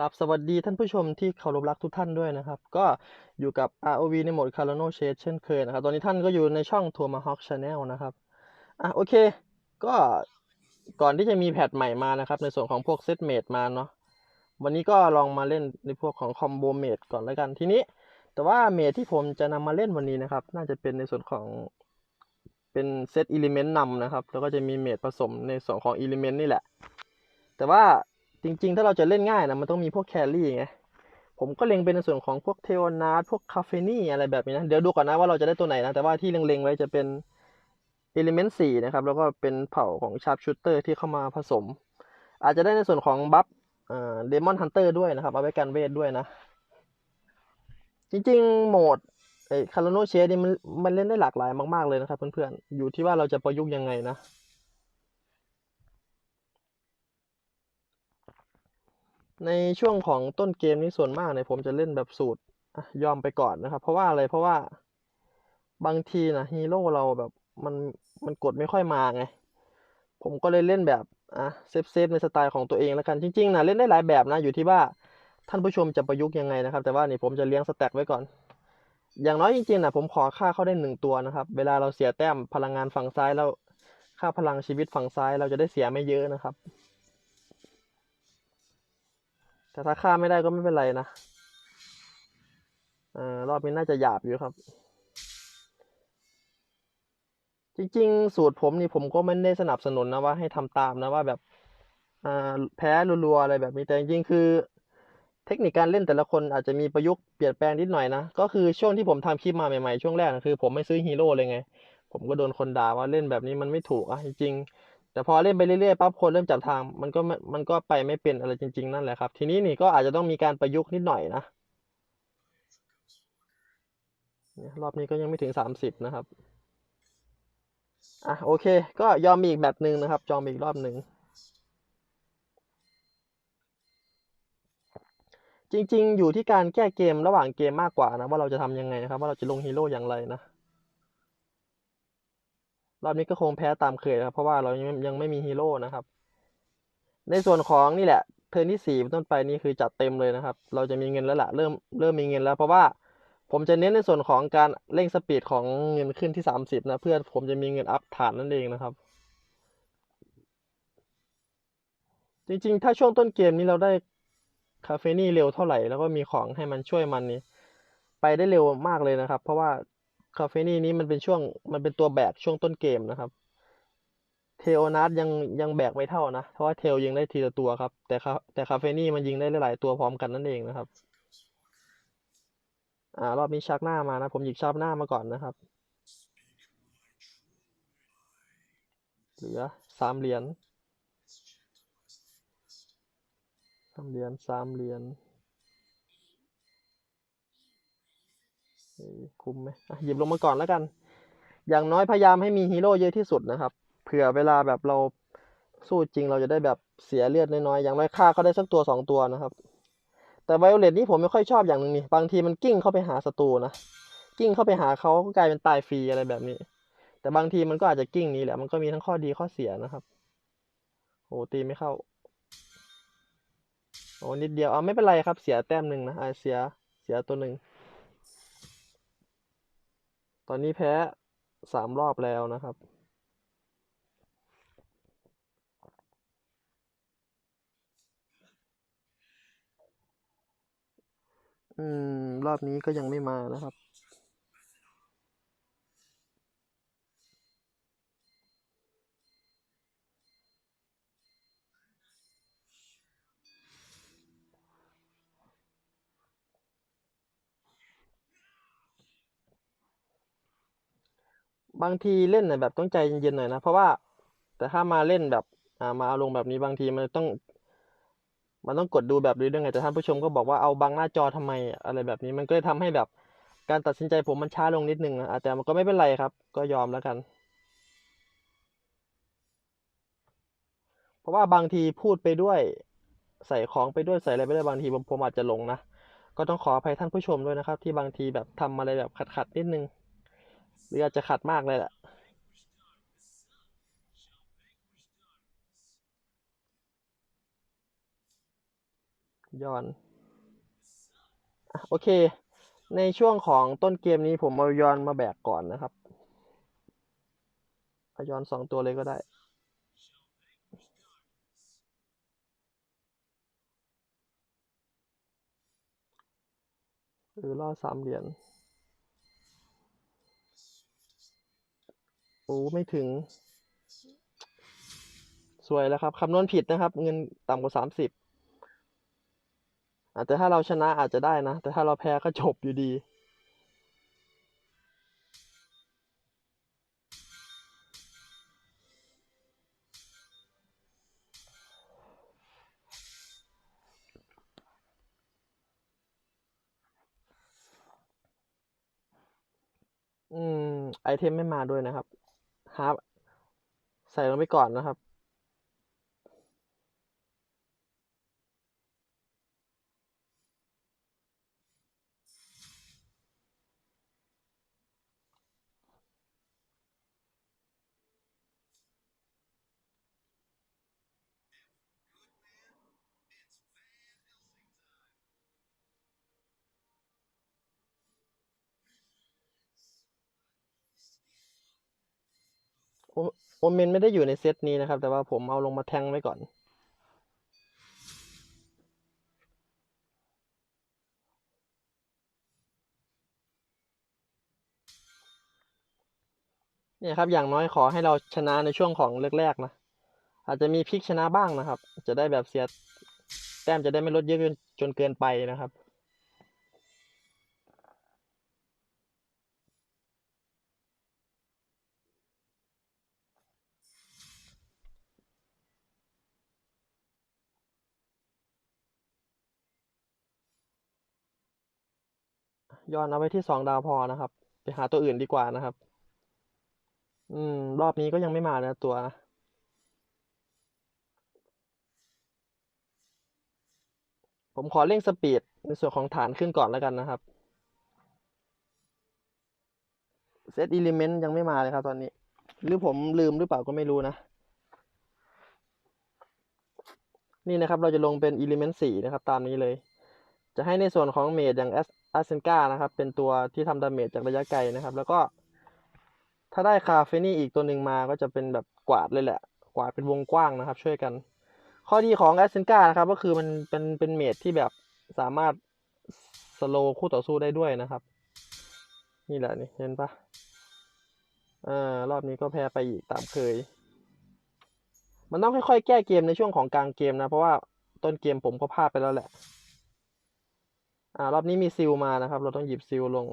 ครับสวัสดีท่านผู้ชมที่เคารพรักทุกท่านด้วยนะครับ ก็อยู่กับ ROV ในโหมด Carano Shade เช่นเคยนะครับ ตอนนี้ท่านก็อยู่ในช่อง Tomahawk Channel นะครับ อะโอเค ก็ก่อนที่จะมีแพทใหม่มานะครับ ในส่วนของพวกเซตเมดมาเนาะวันนี้ก็ลองมาเล่นในพวกของคอมโบเมดก่อนแล้วกันทีนี้ แต่ว่าเมดที่ผมจะนำมาเล่นวันนี้นะครับ น่าจะเป็นในส่วนของเป็นเซตอิเลเมนต์นำนะครับ แล้วก็จะมีเมดผสมในส่วนของอิเลเมนต์นี่แหละ แต่ว่า จริงๆ ถ้าเราจะเล่นง่ายนะมันต้องมีพวกแครี่ไงผมก็เล็งเป็นในส่วนของพวกเทโอนาร์พวกคาเฟนี่อะไรแบบนี้นะ เดี๋ยวดูก่อนนะว่าเราจะได้ตัวไหนนะ แต่ว่าที่เล็งๆไว้จะเป็นเอลิเมนต์สี่นะครับ แล้วก็เป็นเผ่าของชาร์ปชูเตอร์ที่เข้ามาผสม อาจจะได้ในส่วนของบัฟเอ่อเดมอนฮันเตอร์ด้วยนะครับ เอาไว้กันเวทด้วยนะ จริงๆ โหมดไอคาร์โนเชนี่มันมันเล่นได้หลากหลายมากๆเลยนะครับเพื่อนๆ อยู่ที่ว่าเราจะประยุกต์ยังไงนะ ในช่วงของต้นเกมนี้ส่วนมากเนี่ยผมจะเล่นแบบสูตรยอมไปก่อนนะครับ เพราะว่าอะไรเพราะว่าบางทีนะฮีโร่เราแบบมันมันกดไม่ค่อยมาไง ผมก็เลยเล่นแบบอะเซฟเซฟในสไตล์ของตัวเองแล้วกันจริงๆนะเล่นได้หลายแบบนะอยู่ที่ว่าท่านผู้ชมจะประยุกต์ยังไงนะครับ แต่ว่านี่ผมจะเลี้ยงสแต็กไว้ก่อน อย่างน้อยจริงๆนะผมขอค่าเข้าได้หนึ่งตัวนะครับ เวลาเราเสียแต้มพลังงานฝั่งซ้ายแล้วค่าพลังชีวิตฝั่งซ้ายเราจะได้เสียไม่เยอะนะครับ แต่ถ้าฆ่าไม่ได้ก็ไม่เป็นไรนะอ่อรอบนี้น่าจะหยาบอยู่ครับ จริงๆ สูตรผมนี่ผมก็ไม่ได้สนับสนุนนะว่าให้ทำตามนะว่าแบบอ่าแพ้รัวๆอะไรแบบนี้แต่จริงๆคือ เทคนิคการเล่นแต่ละคนอาจจะมีประยุกต์เปลี่ยนแปลงนิดหน่อยนะก็คือช่วงที่ผมทำคลิปมาใหม่ๆช่วงแรกนะคือ ผมไม่ซื้อฮีโร่เลยไง ผมก็โดนคนด่าว่าเล่นแบบนี้มันไม่ถูกอะจริงๆ แต่พอเล่นไปเรื่อยๆปั๊บคนเริ่มจับทางมันก็มันก็ไปไม่เป็นอะไรจริง ๆ นั่นแหละครับ ทีนี้นี่ก็อาจจะต้องมีการประยุกต์นิดหน่อยนะรอบนี้ก็ยังไม่ถึงสามสิบนะครับอะโอเค ก็ยอมมีอีกแบบหนึ่งนะครับ จองมีอีกรอบหนึ่งจริง ๆ อยู่ที่การแก้เกมระหว่างเกมมากกว่านะว่าเราจะทำยังไงนะครับ ว่าเราจะลงฮีโร่อย่างไรนะ รอบนี้ก็คงแพ้ตามเคยนะครับเพราะว่าเรายังยังไม่มีฮีโร่นะครับ ในส่วนของนี่แหละ เทิร์นที่สี่ต้นไปนี่คือจัดเต็มเลยนะครับ เราจะมีเงินแล้วล่ะเริ่มเริ่มมีเงินแล้ว เพราะว่าผมจะเน้นในส่วนของการเร่งสปีดของเงินขึ้นที่สามสิบนะเพื่อผมจะมีเงินอัพฐานนั่นเองนะครับ จริงๆ ถ้าช่วงต้นเกมนี้เราได้คาเฟนี่เร็วเท่าไหร่ แล้วก็มีของให้มันช่วยมันนี่ไปได้เร็วมากเลยนะครับ เพราะว่า คาเฟนี่นี้มันเป็นช่วงมันเป็นตัวแบกช่วงต้นเกมนะครับ เทโอนัสยังยังแบกไม่เท่านะ เพราะว่าเทลยิงได้ทีละตัวครับ แต่คาแต่คาเฟนี่มันยิงได้หลายตัวพร้อมกันนั่นเองนะครับ อ่ารอบนี้ชักหน้ามานะ ผมหยิกชับหน้ามาก่อนนะครับ เหลือสามเหรียญสามเหรียญสามเหรียญเอ้ย คุ้มไหมหยิบลงมาก่อนแล้วกัน อย่างน้อยพยายามให้มีฮีโร่เยอะที่สุดนะครับ เผื่อเวลาแบบเราสู้จริงเราจะได้แบบเสียเลือดน้อยๆ อย่างน้อยฆ่าเขาได้สักตัวสองตัวนะครับ แต่ไวโอเลตนี่ผมไม่ค่อยชอบอย่างหนึ่งนี่บางทีมันกิ้งเข้าไปหาศัตรูนะ กิ้งเข้าไปหาเขาก็กลายเป็นตายฟรีอะไรแบบนี้ แต่บางทีมันก็อาจจะกิ้งนี้แหละ มันก็มีทั้งข้อดีข้อเสียนะครับ โอ้ตีไม่เข้า โอ้นิดเดียวเอาไม่เป็นไรครับ เสียแต้มหนึ่งนะเสียเสียตัวหนึ่ง ตอนนี้แพ้สามรอบแล้วนะครับ อืม รอบนี้ก็ยังไม่มานะครับ บางทีเล่นน่ะแบบต้องใจเย็นๆหน่อยนะ เพราะว่า แต่ถ้ามาเล่นแบบอ่ามาเอาลงแบบนี้บางทีมันต้อง มันต้องกดดูแบบนี้ด้วยไงแต่ท่านผู้ชมก็บอกว่าเอาบังหน้าจอทำไมอะไรแบบนี้มันก็เลยทำให้แบบการตัดสินใจผมมันช้าลงนิดนึงนะแต่มันก็ไม่เป็นไรครับ ก็ยอมแล้วกัน เพราะว่าบางทีพูดไปด้วย ใส่ของไปด้วยใส่อะไรไปด้วยบางทีผมผมอาจจะหลงนะก็ต้องขออภัยท่านผู้ชมด้วยนะครับ ที่บางทีแบบทำอะไรแบบขัดๆนิดนึง หรืออาจจะขัดมากเลยแหละย้อนโอเค ในช่วงของต้นเกมนี้ผมเอาย้อนมาแบกก่อนนะครับเอายอนสองตัวเลยก็ได้หรือล่อสามเหรียญ โอ้ไม่ถึง สวยแล้วครับคำนวณผิดนะครับ เงินต่ำกว่าสามสิบอาจจะถ้าเราชนะอาจจะได้นะ แต่ถ้าเราแพ้ก็จบอยู่ดี อืม ไอเทมไม่มาด้วยนะครับ ครับ ใส่ลงไปก่อนนะครับ โอเมนไม่ได้อยู่ในเซตนี้นะครับ แต่ว่าผมเอาลงมาแทงไว้ก่อน เนี่ยครับ อย่างน้อยขอให้เราชนะในช่วงของแรกๆนะ อาจจะมีพลิกชนะบ้างนะครับ จะได้แบบเสียแต้มจะได้ไม่ลดเยอะจนเกินไปนะครับ ย้อนเอาไว้ที่สองดาวพอนะครับ ไปหาตัวอื่นดีกว่านะครับ อืม รอบนี้ก็ยังไม่มานะตัวผมขอเร่งสปีดในส่วนของฐานขึ้นก่อนแล้วกันนะครับเซตอิเลเมนต์ยังไม่มาเลยครับตอนนี้ หรือผมลืมหรือเปล่าก็ไม่รู้นะ นี่นะครับเราจะลงเป็นอิเลเมนต์สี่นะครับ ตามนี้เลย จะให้ในส่วนของเมดอย่าง อาเซนกานะครับ เป็นตัวที่ทำดาเมจจากระยะไกลนะครับ แล้วก็ ถ้าได้คาเฟนี่อีกตัวหนึ่งมาก็จะเป็นแบบกวาดเลยแหละ กวาดเป็นวงกว้างนะครับ ช่วยกัน ข้อดีของแอสเซนกานะครับ ก็คือมันเป็นเป็นเมดที่แบบสามารถสโลคู่ต่อสู้ได้ด้วยนะครับ นี่แหละนี่เห็นปะอ่ารอบนี้ก็แพ้ไปอีกตามเคย มันต้องค่อยๆ แก้เกมในช่วงของกลางเกมนะ เพราะว่าต้นเกมผมก็พลาดไปแล้วแหละ อ่ารอบนี้มีซิลมานะครับ เราต้องหยิบซิลลง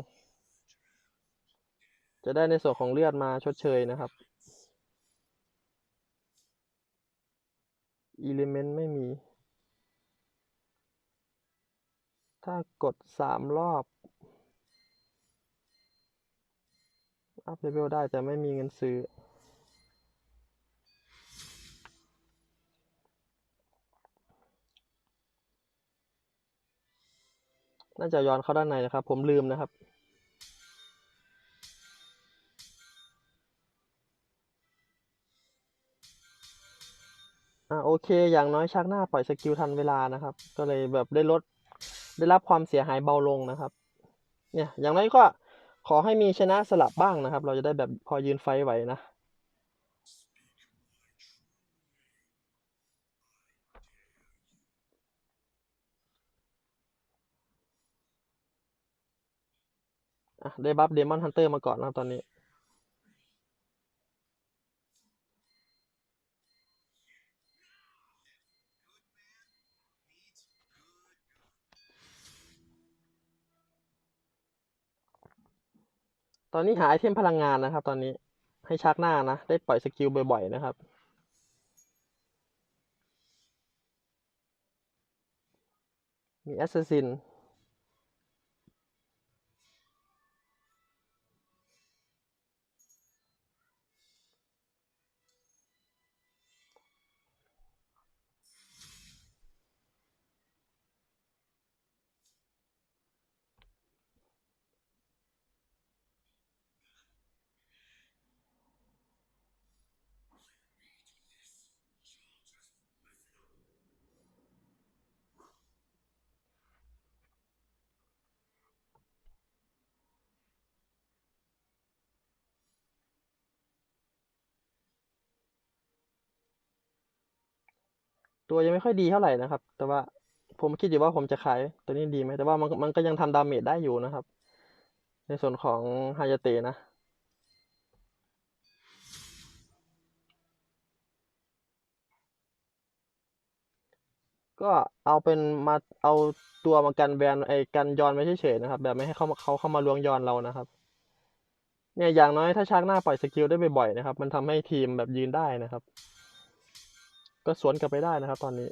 จะได้ในส่วนของเลือดมาชดเชยนะครับอิเลเมนต์ไม่มี ถ้ากดสามรอบ อัพเลเวลได้แต่ไม่มีเงินซื้อ น่าจะย้อนเข้าด้านในนะครับ ผมลืมนะครับ อ่าโอเค อย่างน้อยชักหน้าปล่อยสกิลทันเวลานะครับ ก็เลยแบบได้ลดได้รับความเสียหายเบาลงนะครับ เนี่ย อย่างน้อยก็ขอให้มีชนะสลับบ้างนะครับ เราจะได้แบบพอยืนไฟไหวนะ อะได้บัฟเดมอนฮันเตอร์มาก่อนนะครับตอนนี้ ตอนนี้หาไอเทมพลังงานนะครับ ตอนนี้ให้ชักหน้านะ ได้ปล่อยสกิลบ่อยๆนะครับมีแอสซัสซิน ตัวยังไม่ค่อยดีเท่าไหร่นะครับ แต่ว่าผมคิดอยู่ว่าผมจะขายตัวนี้ดีไหมแต่ว่ามันมันก็ยังทำดาเมจได้อยู่นะครับ ในส่วนของฮายาเตะนะก็เอาเป็นมาเอาตัวมากันแบนไอ้กันยอนไว้เฉยๆนะครับ แบบไม่ให้เขาเขาเข้ามาลวงยอนเรานะครับ เนี่ยอย่างน้อยถ้าชักหน้าปล่อยสกิลได้บ่อยๆนะครับ มันทำให้ทีมแบบยืนได้นะครับ ก็สวนกลับไปได้นะครับ ตอนนี้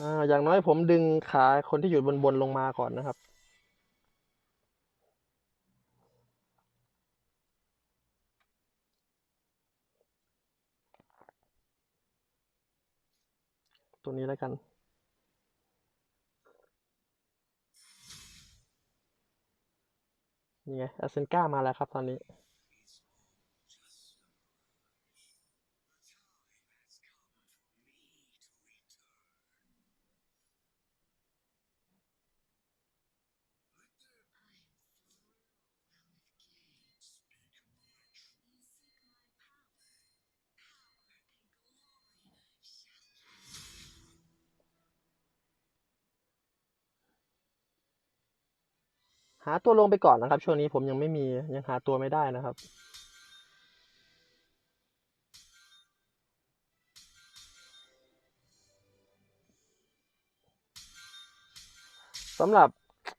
อ่าอย่างน้อยผมดึงขาคนที่อยู่บนบนลงมาก่อนนะครับ ตัวนี้แล้วกันนี่ไงอาเซนก้ามาแล้วครับตอนนี้ หาตัวลงไปก่อนนะครับ ช่วงนี้ผมยังไม่มียังหาตัวไม่ได้นะครับ สำหรับ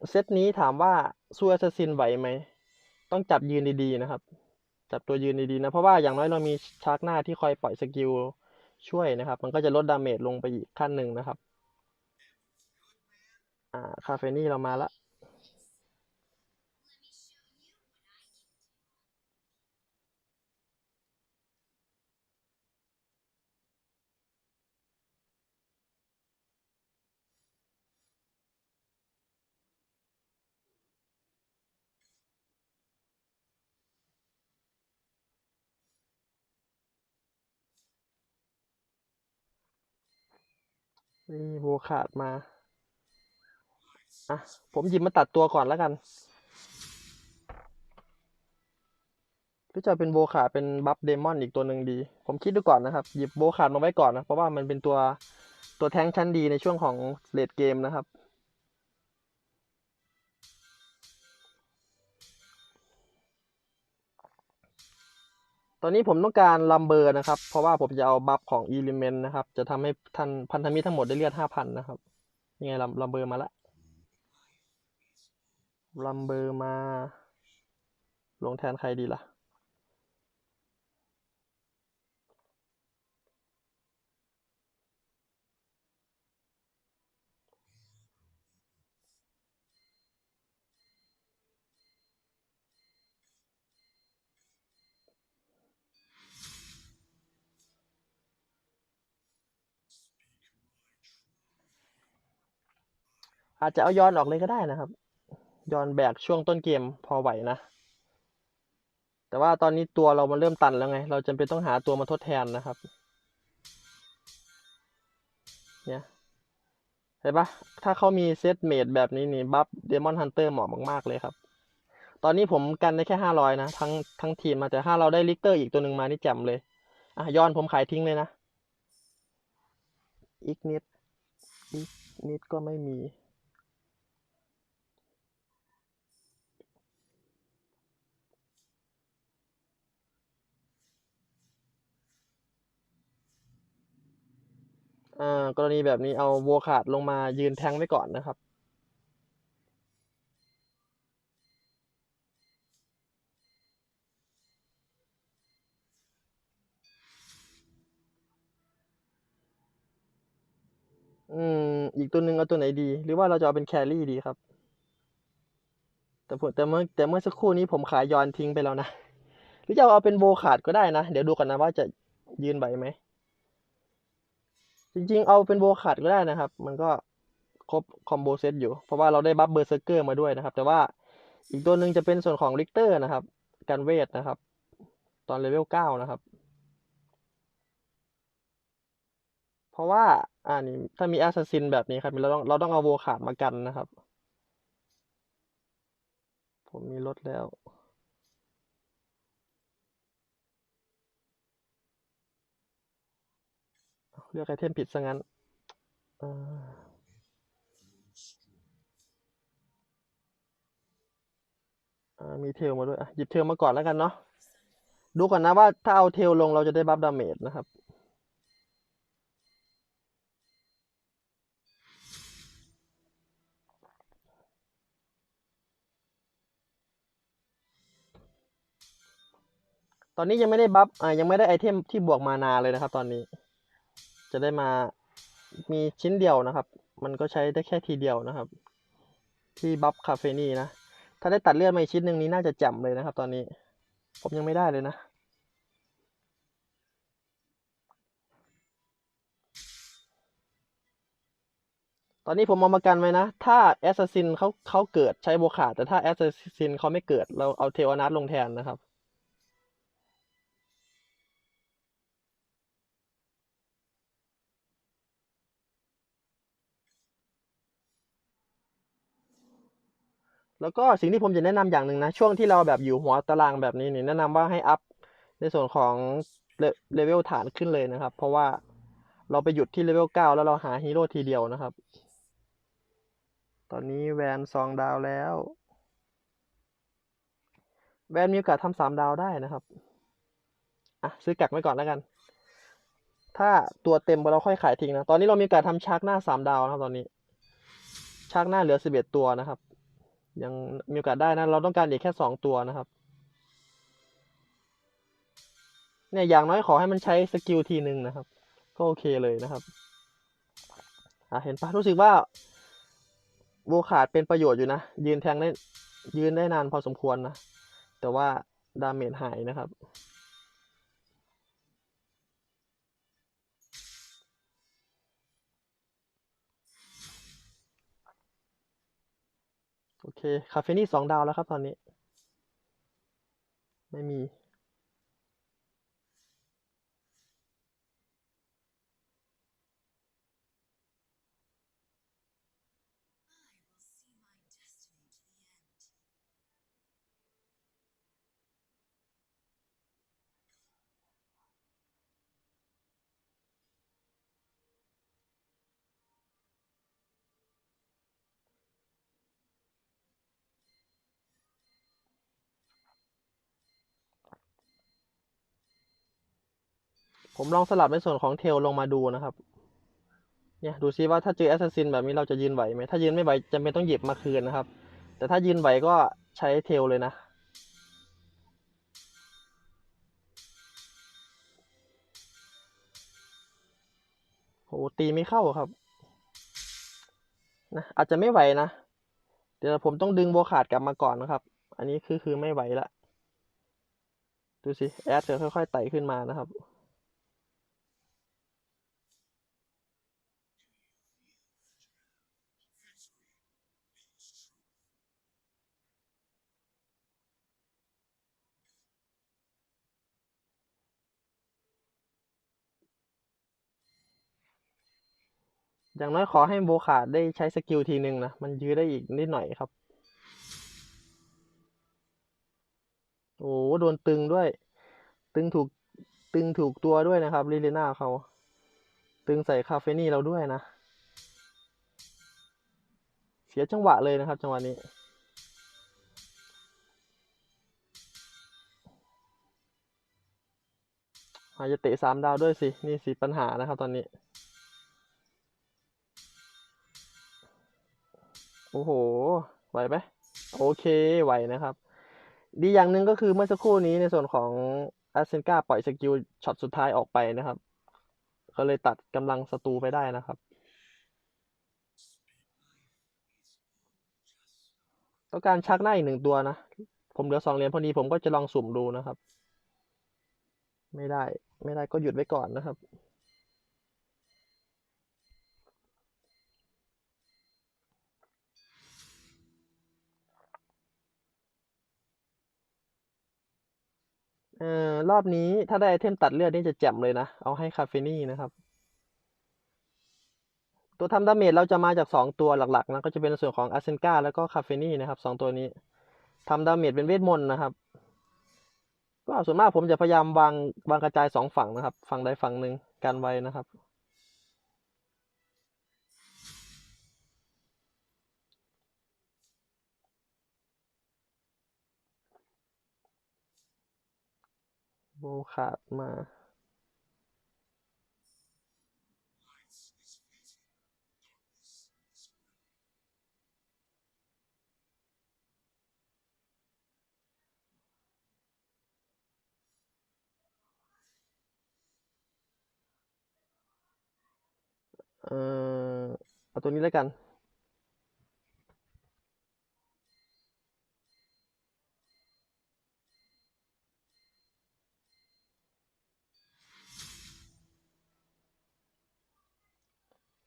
เซตนี้ถามว่าสู้แอสซัสซินไหวไหม ต้องจับยืนดีๆนะครับ จับตัวยืนดีๆนะ เพราะว่าอย่างน้อยเรามีชาร์กหน้าที่คอยปล่อยสกิลช่วยนะครับ มันก็จะลดดาเมจลงไปอีกขั้นหนึ่งนะครับ อ่า คาเฟนี่เรามาละ นี่โบขาดมา อะ ผมหยิบมาตัดตัวก่อนแล้วกันหรือจะเป็นโบขาดเป็นบัฟเดมอนอีกตัวหนึ่งดี ผมคิดดูก่อนนะครับ หยิบโบขาดมาไว้ก่อนนะ เพราะว่ามันเป็นตัวตัวแท้งชั้นดีในช่วงของเลดเกมนะครับ ตอนนี้ผมต้องการลัมเบอร์นะครับ เพราะว่าผมจะเอาบัฟของอีลิเมนต์นะครับ จะทำให้ท่านพันธมิตรทั้งหมดได้เลือดห้าพันนะครับ ยังไงลัมลัมเบอร์มาละลัมเบอร์มา ลงแทนใครดีล่ะ อาจจะเอาย้อนออกเลยก็ได้นะครับ ย้อนแบกช่วงต้นเกมพอไหวนะ แต่ว่าตอนนี้ตัวเรามันเริ่มตันแล้วไง เราจำเป็นต้องหาตัวมาทดแทนนะครับ เนี่ยเห็นปะถ้าเขามีเซตเมดแบบนี้นี่บัฟเดมอนฮันเตอร์เหมาะมากๆเลยครับ ตอนนี้ผมกันได้แค่ห้าร้อยนะ ทั้งทั้งทีมมาแต่ถ้าเราได้ลิกเตอร์อีกตัวหนึ่งมานี่แจ่มเลย อะยอนผมขายทิ้งเลยนะ อีกนิด อีกนิดก็ไม่มี อ่ากรณีแบบนี้เอาโวขาดลงมายืนแทงไว้ก่อนนะครับ อืม อีกตัวหนึ่งเอาตัวไหนดี หรือว่าเราจะเอาเป็นแครี่ดีครับ แต่ผมแต่เมื่อแต่เมื่อสักครู่นี้ผมขายยอนทิ้งไปแล้วนะ หรือจะเอาเป็นโวขาดก็ได้นะ เดี๋ยวดูกันนะว่าจะยืนไหวไหม จริงๆ เอาเป็นโวขาดก็ได้นะครับ มันก็ครบคอมโบเซตอยู่ เพราะว่าเราได้บัฟเบอร์เซอร์เกอร์มาด้วยนะครับ แต่ว่าอีกตัวหนึ่งจะเป็นส่วนของลิกเตอร์นะครับการเวทนะครับ ตอนเลเวลเก้านะครับ เพราะว่าอ่านี่ถ้ามีแอสซัสซินแบบนี้ครับเราต้องเราต้องเอาโวขาดมากันนะครับ ผมมีรถแล้ว เลือกไอเทมผิดซะงั้นอ่ามีเทลมาด้วยอะหยิบเทลมาก่อนแล้วกันเนาะดูก่อนนะว่าถ้าเอาเทลลงเราจะได้บัฟดาเมจนะครับ ตอนนี้ยังไม่ได้บัฟอ่ายังไม่ได้ไอเทมที่บวกมานาเลยนะครับตอนนี้ จะได้มามีชิ้นเดียวนะครับ มันก็ใช้ได้แค่ทีเดียวนะครับ ที่บัฟคาเฟนี่นะ ถ้าได้ตัดเลือดมาอีกชิ้นหนึ่งนี้น่าจะแจ่มเลยนะครับ ตอนนี้ ผมยังไม่ได้เลยนะ ตอนนี้ผมเอามากันไว้นะ ถ้าแอสซัสซินเขาเขาเกิดใช้โบขาดแต่ถ้าแอสซัสซินเขาไม่เกิด เราเอาเทวอนัทลงแทนนะครับ แล้วก็สิ่งที่ผมจะแนะนำอย่างหนึ่งนะ ช่วงที่เราแบบอยู่หัวตารางแบบนี้นี่แนะนำว่าให้อัพในส่วนของเลเวลฐานขึ้นเลยนะครับ เพราะว่าเราไปหยุดที่เลเวลเก้าแล้วเราหาฮีโร่ทีเดียวนะครับ ตอนนี้แวนสองดาวแล้ว แวนมีโอกาสทำสามดาวได้นะครับ อะ ซื้อกักไว้ก่อนแล้วกัน ถ้าตัวเต็มเราค่อยขายทิ้งนะ ตอนนี้เรามีโอกาสทำชักหน้าสามดาวนะครับตอนนี้ชักหน้าเหลือสิบเอ็ดตัวนะครับ ยังมีโอกาสได้นะ เราต้องการอีกแค่สองตัวนะครับ เนี่ยอย่างน้อยขอให้มันใช้สกิลทีหนึ่งนะครับ ก็โอเคเลยนะครับอะเห็นปะรู้สึกว่าโบขาดเป็นประโยชน์อยู่นะ ยืนแทงได้ยืนได้นานพอสมควรนะ แต่ว่าดาเมจหายนะครับ โอเค คาเฟนี่สองดาวแล้วครับตอนนี้ ไม่มี ผมลองสลับในส่วนของเทลลงมาดูนะครับ เนี่ยดูซิว่าถ้าเจอแอสซัสซินแบบนี้เราจะยืนไหวไหมถ้ายืนไม่ไหวจะไม่ต้องหยิบมาคืนนะครับ แต่ถ้ายืนไหวก็ใช้เทลเลยนะโหตีไม่เข้าครับนะอาจจะไม่ไหวนะ เดี๋ยวผมต้องดึงโบขาดกลับมาก่อนนะครับ อันนี้คือคือไม่ไหวละ ดูสิ แอดจะค่อยๆไต่ขึ้นมานะครับ อย่างน้อยขอให้โบขาดได้ใช้สกิลทีหนึ่งนะ มันยื้อได้อีกนิดหน่อยครับ โอ้โหโดนตึงด้วย ตึงถูกตึงถูกตัวด้วยนะครับลิเลน่าเขา ตึงใส่คาเฟนี่เราด้วยนะ เสียจังหวะเลยนะครับ จังหวะนี้อาจจะเตะสามดาวด้วยสิ นี่สิปัญหานะครับตอนนี้ โอ้โห ไหวไหมโอเค ไหวนะครับ ดีอย่างหนึ่งก็คือเมื่อสักครู่นี้ในส่วนของอาเซนกาปล่อยสกิลช็อตสุดท้ายออกไปนะครับ ก็เลยตัดกำลังศัตรูไปได้นะครับ ต้องการชักหน้าอีกหนึ่งตัวนะ ผมเหลือสองเหรียญพอดีผมก็จะลองสุ่มดูนะครับ ไม่ได้ ไม่ได้ก็หยุดไว้ก่อนนะครับ เออรอบนี้ถ้าได้ไอเทมตัดเลือดนี่จะแจ่มเลยนะ เอาให้คาเฟนี่นะครับ ตัวทำดาเมจเราจะมาจากสองตัวหลักๆนะก็จะเป็นในส่วนของอาเซนกาแล้วก็คาเฟนี่นะครับสองตัวนี้ทำดาเมจเป็นเวทมนต์นะครับ ก็ส่วนมากผมจะพยายามวางวางกระจายสองฝั่งนะครับ ฝั่งใดฝั่งหนึ่งกันไว้นะครับ โบขาดมาเอ่อเอาตัวนี้แล้วกัน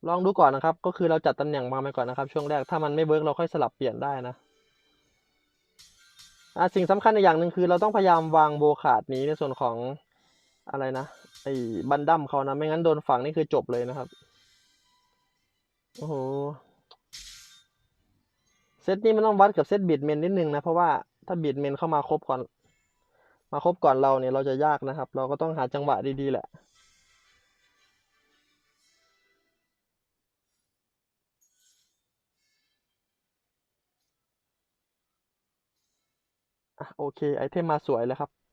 ลองดูก่อนนะครับ ก็คือเราจัดตำแหน่งมาไปก่อนนะครับ ช่วงแรก ถ้ามันไม่เวิร์กเราค่อยสลับเปลี่ยนได้นะอะสิ่งสำคัญอีกอย่างหนึ่งคือเราต้องพยายามวางโบขาดนี้ในส่วนของอะไรนะไอ้บันดัมเขานะ ไม่งั้นโดนฝั่งนี่คือจบเลยนะครับ โอ้โห เซตนี้มันต้องวัดกับเซตบิดเมนนิดนึงนะ เพราะว่าถ้าบิดเมนเข้ามาครบก่อน มาครบก่อนเราเนี่ยเราจะยากนะครับ เราก็ต้องหาจังหวะดีๆแหละ โอเค ไอเทมมาสวยแล้วครับ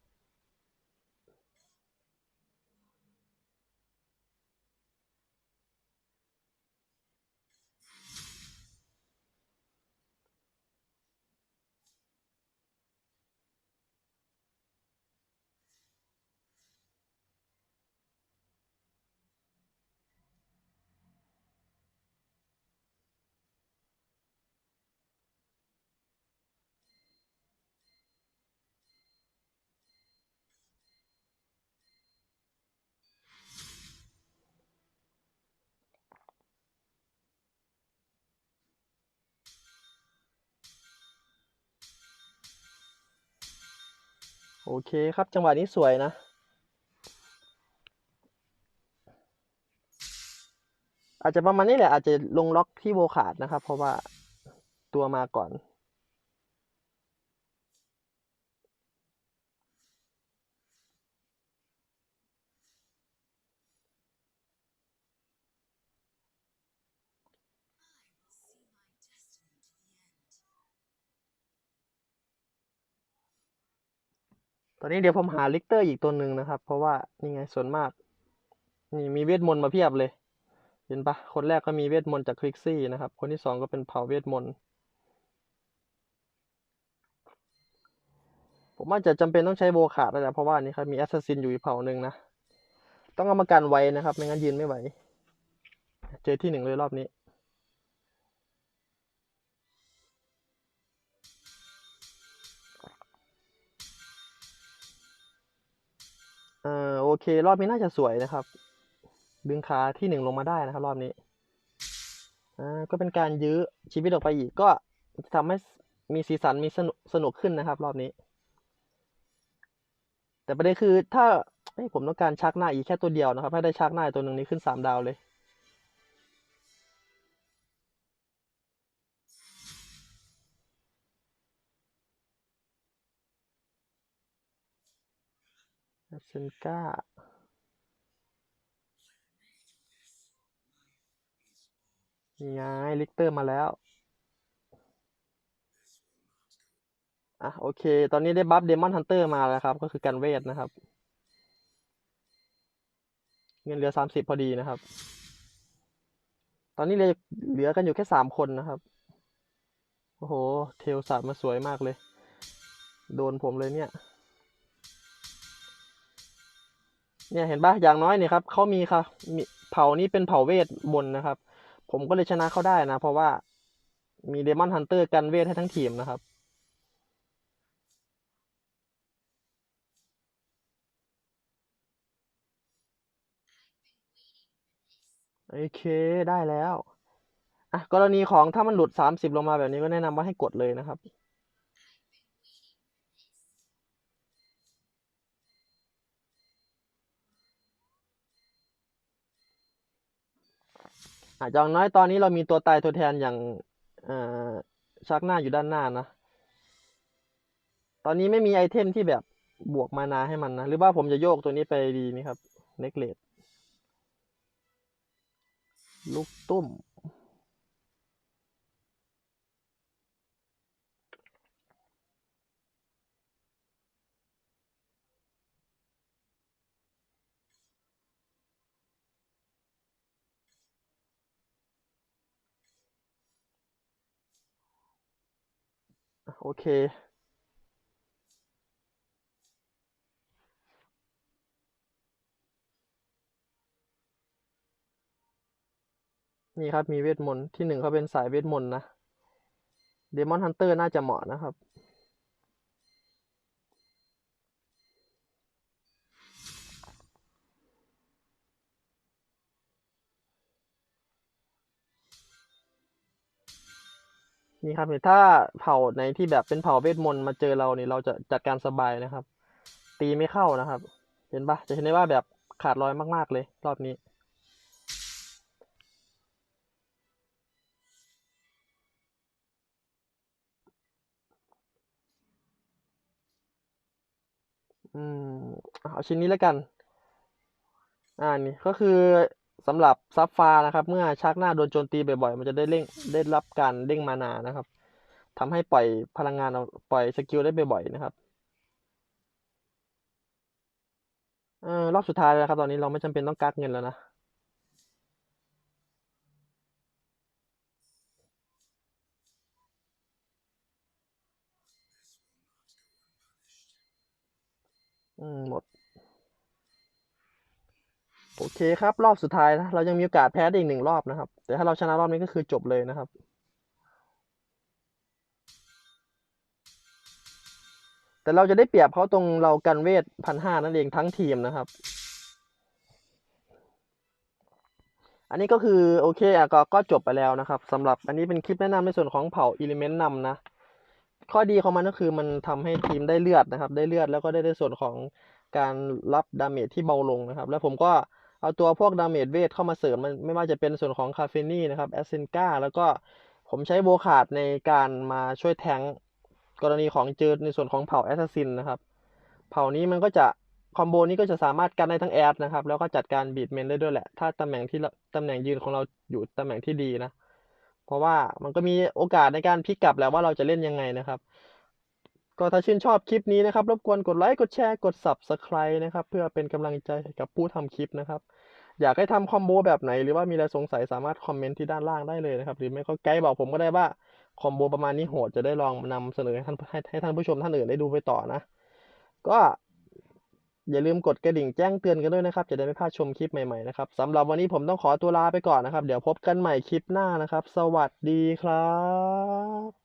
โอเคครับจังหวะนี้สวยนะ อาจจะประมาณนี้แหละอาจจะลงล็อกที่โบขาดนะครับ เพราะว่าตัวมาก่อน ตอนนี้เดี๋ยวผมหาลิกเตอร์อีกตัวหนึ่งนะครับ เพราะว่านี่ไงส่วนมาก นี่มีเวทมนต์มาเพียบเลย เห็นปะคนแรกก็มีเวทมนต์จากคลิกซี่นะครับ คนที่สองก็เป็นเผ่าเวทมนต์ผมว่าจะจำเป็นต้องใช้โบขาดแล้วแหละเพราะว่านี่ครับมีแอสซัสซินอยู่อีกเผ่าหนึ่งนะต้องเอามากันไว้นะครับ ไม่งั้นยืนไม่ไหว เจอที่หนึ่งเลยรอบนี้ เอ่อโอเค รอบนี้น่าจะสวยนะครับ ดึงขาที่หนึ่งลงมาได้นะครับ รอบนี้อ่าก็เป็นการยื้อชีวิตออกไปอีกก็ทำให้มีสีสันมีสนุกสนุกขึ้นนะครับ รอบนี้ แต่ประเด็นคือถ้าเอ้ยผมต้องการชักหน้าอีกแค่ตัวเดียวนะครับ ให้ได้ชักหน้าตัวหนึ่งนี้ขึ้นสามดาวเลย เซนก้านี่ไงลิกเตอร์มาแล้ว อะ โอเค ตอนนี้ได้บัฟเดมอนฮันเตอร์มาแล้วครับ ก็คือกันเวทนะครับ เงินเหลือสามสิบพอดีนะครับ ตอนนี้เหลือเหลือกันอยู่แค่สามคนนะครับ โอ้โห เทลสัตว์มาสวยมากเลย โดนผมเลยเนี่ย เนี่ยเห็นปะอย่างน้อยเนี่ยครับเขามีครับมีเผ่านี้เป็นเผ่าเวทบนนะครับ ผมก็เลยชนะเขาได้นะ เพราะว่ามีเดมอนฮันเตอร์กันเวทให้ทั้งทีมนะครับโอเคได้แล้ว อะกรณีของถ้ามันหลุดสามสิบลงมาแบบนี้ก็แนะนำว่าให้กดเลยนะครับ อาจจะอย่างน้อยตอนนี้เรามีตัวตายตัวแทนอย่างชักหน้าอยู่ด้านหน้านะ ตอนนี้ไม่มีไอเทมที่แบบบวกมานาให้มันนะ หรือว่าผมจะโยกตัวนี้ไปดีไหมครับ เนกเลดลูกตุ้ม โอเค นี่ครับมีเวทมนต์ที่หนึ่งเขาเป็นสายเวทมนต์นะเดมอนฮันเตอร์น่าจะเหมาะนะครับ นี่ครับถ้าเผ่าในที่แบบเป็นเผ่าเวทมนต์มาเจอเราเนี่ยเราจะจัดการสบายนะครับ ตีไม่เข้านะครับ เห็นปะจะเห็นได้ว่าแบบขาดรอยมาก ๆ เลย รอบนี้ อืมเอาชิ้นนี้แล้วกัน อ่านี่ก็คือ สำหรับซับฟ้านะครับ เมื่อชักหน้าโดนโจมตีบ่อยๆ มันจะได้เร่งได้รับการเด้งมานานะครับทำให้ปล่อยพลังงานเอาปล่อยสกิลได้บ่อยๆนะครับอรอบสุดท้ายแล้วครับ ตอนนี้เราไม่จำเป็นต้องกักเงินแล้วนะหมด โอเคครับ รอบสุดท้ายนะเรายังมีโอกาสแพ้ได้อีกหนึ่งรอบนะครับ แต่ถ้าเราชนะรอบนี้ก็คือจบเลยนะครับ แต่เราจะได้เปรียบเขาตรงเรากันเวทพันห้านั่นเองทั้งทีมนะครับ อันนี้ก็คือโอเคอะก็ก็จบไปแล้วนะครับสำหรับอันนี้เป็นคลิปแนะนำในส่วนของเผ่าอิเลเมนต์นำนะ ข้อดีของมันก็คือมันทำให้ทีมได้เลือดนะครับ ได้เลือดแล้วก็ได้ในส่วนของการรับดาเมจที่เบาลงนะครับ แล้วผมก็ เอาตัวพวกดาเมจเวทเข้ามาเสริมมันไม่ว่าจะเป็นส่วนของคาเฟนี่นะครับแอสเซนกาแล้วก็ผมใช้โบคาดในการมาช่วยแทงกรณีของเจอในส่วนของเผ่าแอสซัสซินนะครับ เผ่านี้มันก็จะคอมโบนี้ก็จะสามารถกันได้ทั้งแอดนะครับ แล้วก็จัดการบีดเมนได้ด้วยแหละ ถ้าตำแหน่งที่ตำแหน่งยืนของเราอยู่ตำแหน่งที่ดีนะ เพราะว่ามันก็มีโอกาสในการพลิกกลับแล้วว่าเราจะเล่นยังไงนะครับ ก็ถ้าชื่นชอบคลิปนี้นะครับ รบกวนกดไลค์ กดแชร์ กด Subscribe นะครับ เพื่อเป็นกำลังใจให้กับผู้ทำคลิปนะครับ อยากให้ทำคอมโบแบบไหน หรือว่ามีอะไรสงสัยสามารถคอมเมนต์ที่ด้านล่างได้เลยนะครับ หรือไม่ก็ไกด์บอกผมก็ได้ว่าคอมโบประมาณนี้โหดจะได้ลองนำเสนอให้ท่านให้ให้ท่านผู้ชมท่านอื่นได้ดูไปต่อนะ ก็อย่าลืมกดกระดิ่งแจ้งเตือนกันด้วยนะครับ จะได้ไม่พลาดชมคลิปใหม่ๆนะครับสำหรับวันนี้ผมต้องขอตัวลาไปก่อนนะครับ เดี๋ยวพบกันใหม่คลิปหน้านะครับ สวัสดีครับ